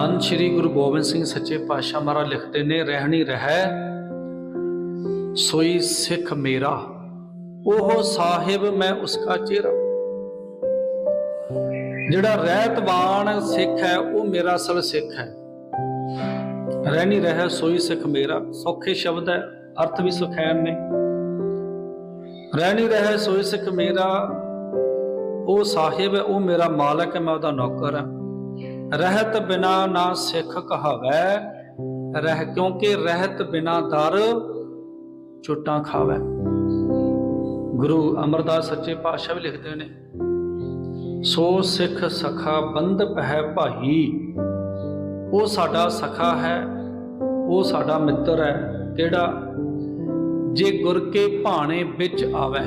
ਧੰਨ ਸ੍ਰੀ ਗੁਰੂ ਗੋਬਿੰਦ ਸਿੰਘ ਸੱਚੇ ਪਾਤਸ਼ਾਹ ਮਹਾਰਾਜ ਲਿਖਦੇ ਨੇ, ਰਹਿਣੀ ਰਹਿ, ਸੋਈ ਸਿੱਖ ਮੇਰਾ। ਉਹ ਸਾਹਿਬ ਮੈਂ ਉਸਕਾ ਚਿਹਰਾ। ਜਿਹੜਾ ਰਹਿਤਵਾਨ ਸਿੱਖ ਹੈ, ਉਹ ਮੇਰਾ ਅਸਲ ਸਿੱਖ ਹੈ। ਰਹਿਣੀ ਰਹਿ, ਸੋਈ ਸਿੱਖ ਮੇਰਾ। ਸੌਖੇ ਸ਼ਬਦ ਹੈ, ਅਰਥ ਵੀ ਸੁਖੈਨ ਨੇ। ਰਹਿਣੀ ਰਹਿ, ਸੋਈ ਸਿੱਖ ਮੇਰਾ। ਉਹ ਸਾਹਿਬ ਹੈ, ਉਹ ਮੇਰਾ ਮਾਲਕ ਹੈ, ਮੈਂ ਉਹਦਾ ਨੌਕਰ ਹਾਂ। ਰਹਿਤ ਬਿਨਾ ਨਾ ਸਿੱਖ ਕਹਾਵੈ, ਰਹਿ ਕਿਉਂਕਿ ਰਹਿਤ ਬਿਨਾ ਦਰ ਚੁੱਟਾਂ ਖਾਵੈ। ਗੁਰੂ ਅਮਰਦਾਸ ਸੱਚੇ ਪਾਤਸ਼ਾਹ ਵੀ ਲਿਖਦੇ ਨੇ, ਸੋ ਸਿੱਖ ਸਖਾ ਬੰਧਪ ਹੈ ਭਾਈ, ਉਹ ਸਾਡਾ ਸਖਾ ਹੈ, ਉਹ ਸਾਡਾ ਮਿੱਤਰ ਹੈ, ਕਿਹੜਾ? ਜੇ ਗੁਰ ਕੇ ਭਾਣੇ ਵਿੱਚ ਆਵੇ।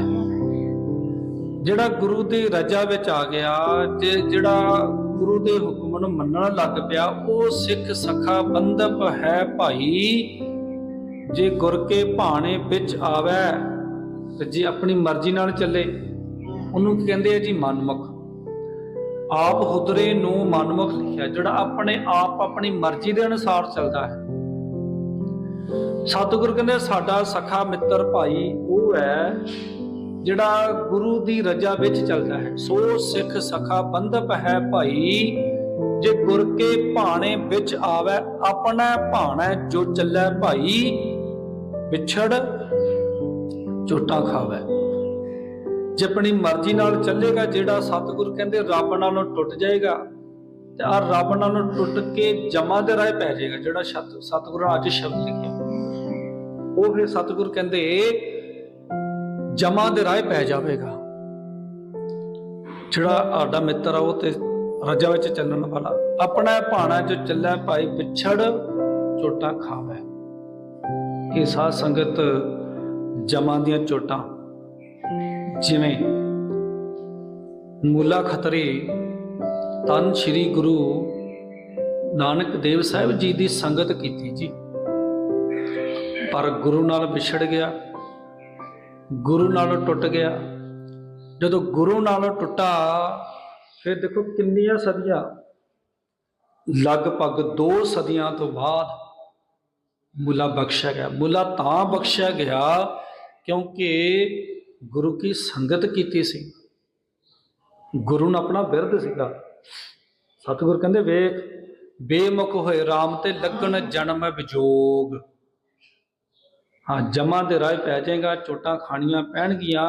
ਜਿਹੜਾ ਗੁਰੂ ਦੀ ਰਜਾ ਵਿੱਚ ਆ ਗਿਆ ਤੇ ਜਿਹੜਾ ਗੁਰੂ ਦੇ ਹੁਕਮ ਨੂੰ ਮੰਨਣ ਲੱਗ ਪਿਆ, ਉਹ ਸਿੱਖ ਸਖਾ ਬੰਧਪ ਹੈ ਭਾਈ। ਜੇ ਗੁਰ ਕੇ ਭਾਣੇ ਵਿੱਚ ਆਵੇ, ਤੇ ਜੇ ਆਪਣੀ ਮਰਜ਼ੀ ਨਾਲ ਚੱਲੇ, ਉਹਨੂੰ ਕਹਿੰਦੇ ਆ ਜੀ? ਮਨਮੁਖ। ਆਪ ਹੁਦਰੇ ਨੂੰ ਮਨਮੁਖ ਲਿਖਿਆ, ਜਿਹੜਾ ਆਪਣੇ ਆਪ ਆਪਣੀ ਮਰਜ਼ੀ ਦੇ ਅਨੁਸਾਰ ਚੱਲਦਾ ਹੈ। ਸਤਿਗੁਰ ਕਹਿੰਦੇ, ਸਾਡਾ ਸਖਾ ਮਿੱਤਰ ਭਾਈ, ਉਹ ਹੈ ਜਿਹੜਾ ਗੁਰੂ ਦੀ ਰਜਾ ਵਿੱਚ ਚੱਲਦਾ ਹੈ। ਸੋ ਸਿੱਖ ਸਖਾ ਬੰਧਪ ਹੈ ਭਾਈ, ਜੇ ਗੁਰ ਕੇ ਭਾਣੇ ਵਿੱਚ ਆਵੇ, ਆਪਣਾ ਭਾਣਾ ਜੋ ਚੱਲੈ ਭਾਈ, ਵਿਛੜ ਝੋਟਾ ਖਾਵੇ। ਜੇ ਆਪਣੀ ਮਰਜ਼ੀ ਨਾਲ ਚੱਲੇਗਾ, ਜਿਹੜਾ ਸਤਿਗੁਰ ਕਹਿੰਦੇ ਰੱਬ ਨਾਲੋਂ ਟੁੱਟ ਜਾਏਗਾ, ਤੇ ਆ ਰੱਬ ਨਾਲੋਂ ਟੁੱਟ ਕੇ ਜਮਾ ਦੇ ਰਾਹ ਪੈ ਜਾਏਗਾ, ਜਿਹੜਾ ਸਤ, ਸਤਿਗੁਰੂ ਅੱਜ ਸ਼ਬਦ ਲਿਖਿਆ। ਉਹ ਫਿਰ ਸਤਿਗੁਰ ਕਹਿੰਦੇ ਜਮਾ ਦੇ ਰਾਹ ਪੈ ਜਾਵੇਗਾ। ਜਿਹੜਾ ਆਡਾ ਮਿੱਤਰ ਆ, ਉਹ ਤੇ ਰਜਾ ਵਿੱਚ ਚੱਲਣ ਵਾਲਾ। ਆਪਣਾ ਭਾਣਾ ਜੋ ਚੱਲੈ ਭਾਈ ਪਿਛੜ ਚੋਟਾ ਖਾਵੇ। ਇਹ ਸਾਧ ਸੰਗਤ ਜਮਾਂ ਦੀਆਂ ਚੋਟਾਂ। ਜਿਵੇਂ ਮੂਲਾ ਖਤਰੀ, ਤਨ ਸ੍ਰੀ ਗੁਰੂ ਨਾਨਕ ਦੇਵ ਸਾਹਿਬ ਜੀ ਦੀ ਸੰਗਤ ਕੀਤੀ ਜੀ। ਪਰ ਗੁਰੂ ਨਾਲ ਵਿਛੜ ਗਿਆ। ਗੁਰੂ ਨਾਲੋਂ ਟੁੱਟ ਗਿਆ। ਜਦੋਂ ਗੁਰੂ ਨਾਲੋਂ ਟੁੱਟਾ, ਫਿਰ ਦੇਖੋ ਕਿੰਨੀਆਂ ਸਦੀਆਂ। ਲਗਭਗ 2 ਸਦੀਆਂ ਤੋਂ ਬਾਅਦ ਮੁਲਾ ਬਖਸ਼ਿਆ ਗਿਆ। ਮੁੱਲਾ ਤਾਂ ਬਖਸ਼ਿਆ ਗਿਆ ਕਿਉਂਕਿ ਗੁਰੂ ਕੀ ਸੰਗਤ ਕੀਤੀ ਸੀ। ਗੁਰੂ ਨੂੰ ਆਪਣਾ ਬਿਰਧ ਸੀਗਾ। ਸਤਿਗੁਰ ਕਹਿੰਦੇ, ਵੇਖ, ਬੇਮੁਖ ਹੋਏ RAM ਤੇ ਲੱਗਣ ਜਨਮ ਵਿਜੋਗ। ਹਾਂ ਜਮਾਂ ਦੇ ਰਾਹ ਪੈ ਜਾਏਗਾ ਚੋਟਾਂ ਖਾਣੀਆਂ ਪੈਣਗੀਆਂ।